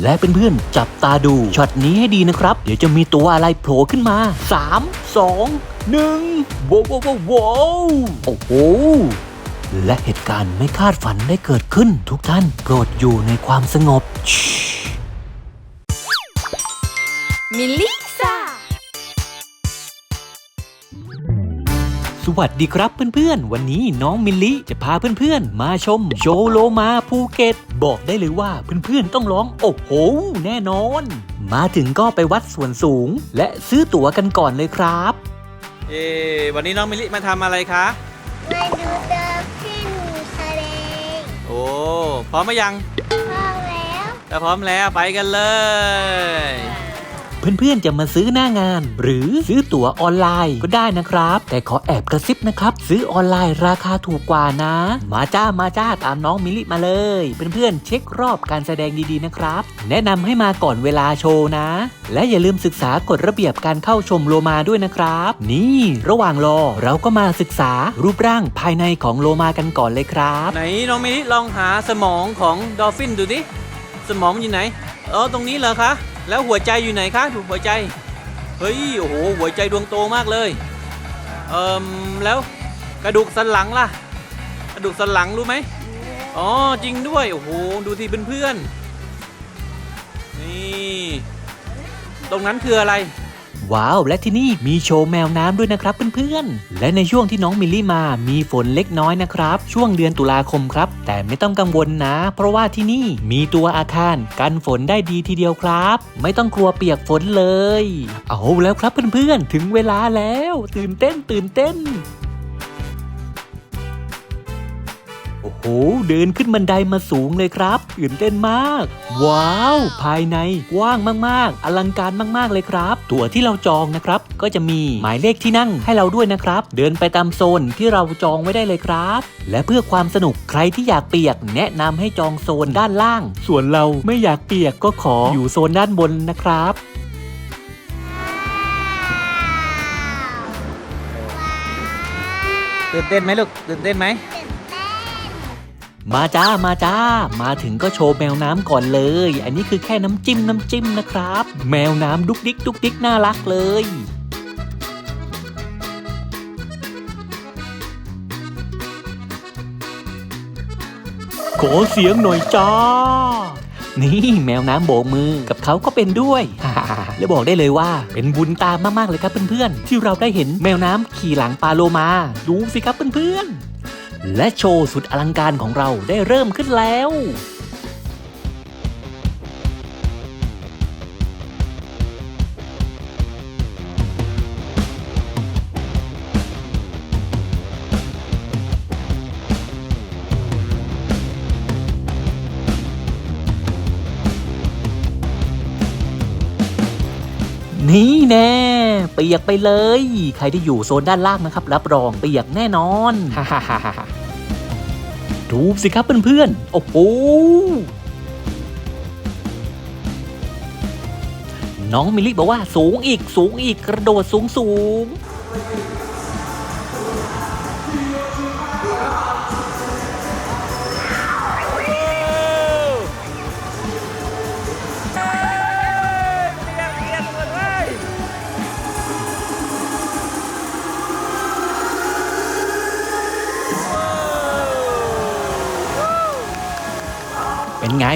และเเพื่อนๆจับตาดูช็อตนี้ให้ดีนะครับ เดี๋ยวจะมีตัวอะไรโผล่ขึ้นมา 3 2 1ว้าวว้าวว้าวว้าวโอ้โหและเหตุการณ์ไม่คาดฝันได้เกิดขึ้น ทุกท่านโปรดอยู่ในความสงบมิลลี่ สวัสดีครับเพื่อนๆ วันนี้น้องมิลลิจะพาเพื่อนๆ มาชมโชว์โลมาภูเก็ต บอกได้เลยว่าเพื่อนๆ ต้องร้องโอ้โห แน่นอน มาถึงก็ไปวัดส่วนสูง และซื้อตั๋วกันก่อนเลยครับ เอ๊ะวันนี้น้องมิลิมาทำอะไรคะ มาดูดอลฟินทะเลโอ้พร้อมไหมยังพอแล้ว ถ้าพร้อมแล้วไปกันเลย เพื่อนๆจะมาซื้อหน้างาน หรือซื้อตั๋วออนไลน์ก็ได้นะครับ แต่ขอแอบกระซิบนะครับ ซื้อออนไลน์ราคาถูกกว่านะ มาจ้ามาจ้าตามน้องมิลลิมาเลย เพื่อนๆเช็ครอบการแสดงดีๆนะครับ แนะนำให้มาก่อนเวลาโชว์นะ และอย่าลืมศึกษากฎระเบียบการเข้าชมโลมาด้วยนะครับ นี่ระหว่างรอเราก็มาศึกษารูปร่างภายในของโลมากันก่อนเลยครับ ไหนน้องมิลิลองหาสมองของดอลฟินดูดิสมองอยู่ไหนเออตรงนี้เหรอคะ แล้วหัวใจอยู่ไหนคะดูหัวใจ เฮ้ย โอ้โห หัวใจดวงโตมากเลย เอ่มแล้วกระดูกสันหลังล่ะ กระดูกสันหลังรู้ไหมอ๋อ จริงด้วย โอ้โห ดูที่เพื่อนๆนี่ ตรงนั้นคืออะไร ว้าว และที่นี่มีโชว์แมวน้ำด้วยนะครับเพื่อนๆ และในช่วงที่น้องมิลลี่มามีฝนเล็กน้อยนะครับ ช่วงเดือนตุลาคมครับ แต่ไม่ต้องกังวลนะ เพราะว่าที่นี่มีตัวอาคารกันฝนได้ดีทีเดียวครับ ไม่ต้องกลัวเปียกฝนเลย เอาแล้วครับเพื่อนๆ ถึงเวลาแล้ว ตื่นเต้นตื่นเต้น โอ้เดินขึ้นบันไดมาสูงเลยครับตื่นเต้นมาก ว้าว ภายในกว้างมากๆ อลังการมากๆเลยครับ ตั๋วที่เราจองนะครับ ก็จะมีหมายเลขที่นั่งให้เราด้วยนะครับ เดินไปตามโซนที่เราจองไว้ได้เลยครับ และเพื่อความสนุกใครที่อยากเปียก แนะนำให้จองโซนด้านล่าง ส่วนเราไม่อยากเปียกก็ขออยู่โซนด้านบนนะครับตื่นเต้นไหมลูกตื่นเต้นไหม มาจ้ามาจ้า มาถึงก็โชว์แมวน้ำก่อนเลย อันนี้คือแค่น้ำจิ้มน้ำจิ้มนะครับ แมวน้ำดุกดิกดุกดิกน่ารักเลยขอเสียงหน่อยจ้า นี่แมวน้ำโบกมือกับเขาก็เป็นด้วย และบอกได้เลยว่า เป็นบุญตามมากๆเลยครับเพื่อนๆ ที่เราได้เห็นแมวน้ำขี่หลังปลาโลมา ดูสิครับเพื่อนๆ และโชว์สุดอลังการของเราได้เริ่มขึ้นแล้วนี่แน่เปียกไปเลย ใครที่อยู่โซนด้านล่างนะครับ รับรองเปียกแน่นอน ดูสิครับเพื่อนๆ โอ้โห น้องมิลลิบอกว่าสูงอีกสูงอีกกระโดดสูงสูง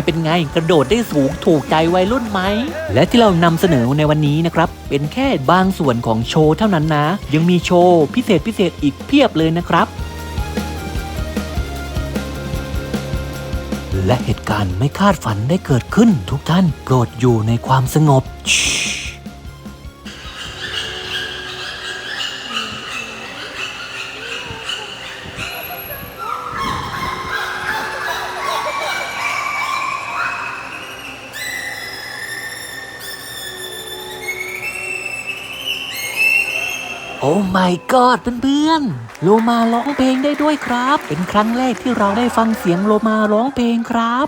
เป็นไงเป็นไง กระโดดได้สูงถูกใจวัยรุ่นไหม และที่เรานำเสนอในวันนี้นะครับ เป็นแค่บางส่วนของโชว์เท่านั้นนะ ยังมีโชว์พิเศษพิเศษอีกเพียบเลยนะครับ และเหตุการณ์ไม่คาดฝันได้เกิดขึ้น ทุกท่านโปรดอยู่ในความสงบ โอ้ my god เพื่อนๆ โลมาร้องเพลงได้ด้วยครับ เป็นครั้งแรกที่เราได้ฟังเสียงโลมาร้องเพลงครับ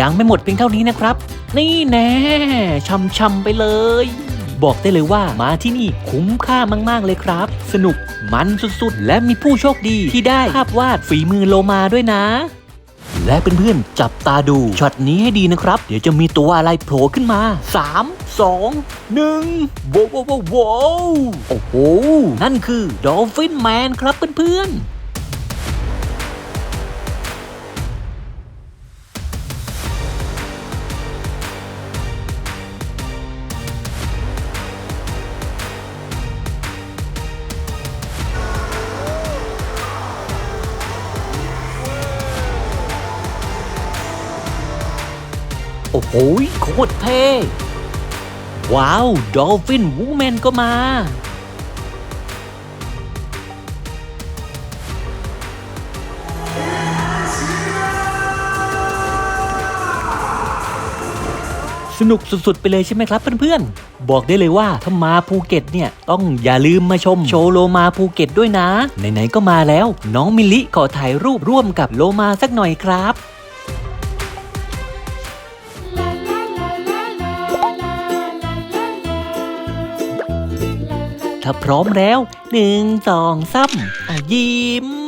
ยังไม่หมดเพียงเท่านี้นะครับ นี่แน่ช่ำๆไปเลย บอกได้เลยว่ามาที่นี่คุ้มค่ามาก ๆ เลยครับ สนุกมันสุดๆ และมีผู้โชคดีที่ได้ภาพวาดฝีมือโลมาด้วยนะ และเพื่อนๆจับตาดูช็อตนี้ให้ดีนะครับ เดี๋ยวจะมีตัวอะไรโผล่ขึ้นมา 3 2 1ว้าวว้าวว้าวว้าวโอ้โหนั่นคือดอลฟินแมนครับเพื่อนๆ โอ้โหโคตรเท่ว้าว ดอลฟินวูแมนก็มา สนุกสุด ๆ ไปเลยใช่ไหมครับเพื่อน ๆ บอกได้เลยว่าถ้ามาภูเก็ตเนี่ย ต้องอย่าลืมมาชมโชว์โลมาภูเก็ตด้วยนะ ไหน ๆ ก็มาแล้ว น้องมิลลิขอถ่ายรูปร่วมกับโลมาสักหน่อยครับ ถ้าพร้อมแล้วหนึ่งสองสามยิ้ม